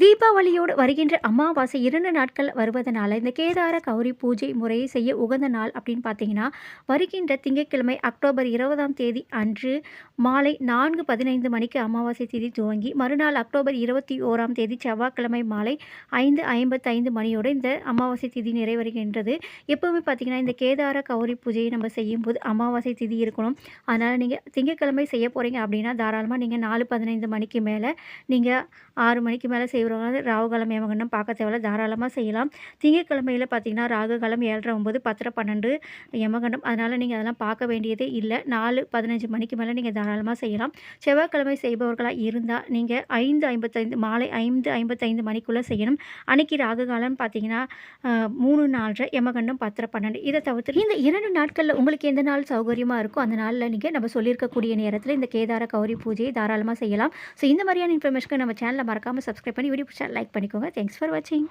தீபாவளியோடு வருகின்ற அமாவாசை இரண்டு நாட்கள் வருவதனால இந்த கேதார கௌரி பூஜை முறையை செய்ய உகந்த நாள் அப்படின்னு பார்த்தீங்கன்னா வருகின்ற திங்கட்கிழமை அக்டோபர் இருபதாம் தேதி அன்று மாலை நான்கு பதினைந்து மணிக்கு அமாவாசை திதி துவங்கி மறுநாள் அக்டோபர் இருபத்தி ஓராம் தேதி செவ்வாய்க்கிழமை மாலை ஐந்து ஐம்பத்தைந்து மணியோடு இந்த அமாவாசை திதி நிறைவருகின்றது எப்போவுமே பார்த்தீங்கன்னா இந்த கேதார கௌரி பூஜையை நம்ம செய்யும்போது அமாவாசை திதி இருக்கணும். அதனால் நீங்கள் திங்கட்கிழமை செய்ய போகிறீங்க அப்படின்னா தாராளமாக நீங்கள் நாலு பதினைந்து மணிக்கு மேலே நீங்கள் ஆறு மணிக்கு மேலே செய்கிறவங்க ராகுகாலம் ஏமகண்டம் பார்க்க தேவையில்ல. தாராளமாக செய்யலாம். திங்கட்கிழமையில் பார்த்தீங்கன்னா ராகுகாலம் ஏழரை ஒம்பது பத்தரை பன்னெண்டு யமகண்டம் அதனால் நீங்கள் அதெல்லாம் பார்க்க வேண்டியதே இல்லை. நாலு பதினஞ்சு மணிக்கு மேலே நீங்கள் தாராளமாக செய்யலாம். செவ்வாய்க்கிழமை செய்பவர்களாக இருந்தால் நீங்கள் ஐந்து ஐம்பத்தைந்து மாலை ஐந்து ஐம்பத்தைந்து மணிக்குள்ளே செய்யணும். அன்னைக்கு ராகுகாலம் பார்த்தீங்கன்னா மூணு நாலரை யமகண்டம் பத்தரை பன்னெண்டு. இதை தவிர்த்து இந்த இரண்டு நாட்களில் உங்களுக்கு எந்த நாள் சௌகரியமாக இருக்கோ அந்த நாளில் நீங்கள் நம்ம சொல்லியிருக்கக்கூடிய நேரத்தில் இந்த கேதார கௌரி பூஜையை தாராளமாக செய்யலாம். ஸோ இந்த மாதிரியான இன்ஃபர்மேஷனுக்கு நம்ம சேனலை மறக்காமல் சப்ஸ்கிரைப் பண்ணி வீடியோ பிடிச்சா லைக் பண்ணிக்கோங்க தேங்க்ஸ் ஃபார் வாட்சிங்